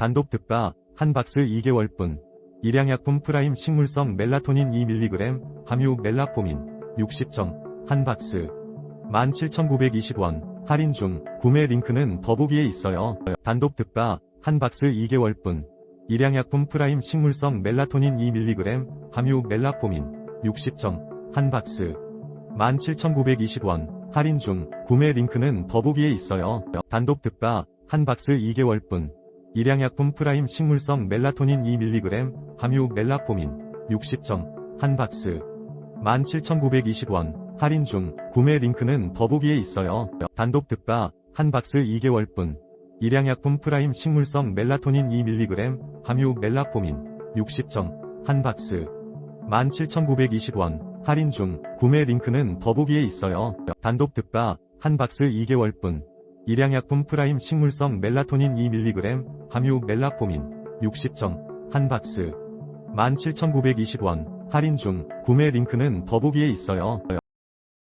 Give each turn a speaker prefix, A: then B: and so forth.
A: 단독 특가, 한 박스 2개월분. 일양약품 프라임 식물성 멜라토닌 2mg, 함유 멜라포민, 60정, 한 박스. 17,920원, 할인 중, 구매 링크는 더보기에 있어요. 단독 특가, 한 박스 2개월분. 일양약품 프라임 식물성 멜라토닌 2mg, 함유 멜라포민, 60정, 한 박스. 17,920원, 할인 중, 구매 링크는 더보기에 있어요. 단독 특가, 한 박스 2개월분. 일양약품 프라임 식물성 멜라토닌 2mg, 함유 멜라포민, 60정, 한 박스. 17,920원, 할인 중, 구매 링크는 더보기에 있어요. 단독 특가, 한 박스 2개월분. 일양약품 프라임 식물성 멜라토닌 2mg, 함유 멜라포민, 60정, 한 박스. 17,920원, 할인 중, 구매 링크는 더보기에 있어요. 단독 특가, 한 박스 2개월분. 일양약품 프라임 식물성 멜라토닌 2mg, 함유 멜라포민, 60정, 한 박스. 17,920원, 할인 중, 구매 링크는 더보기에 있어요.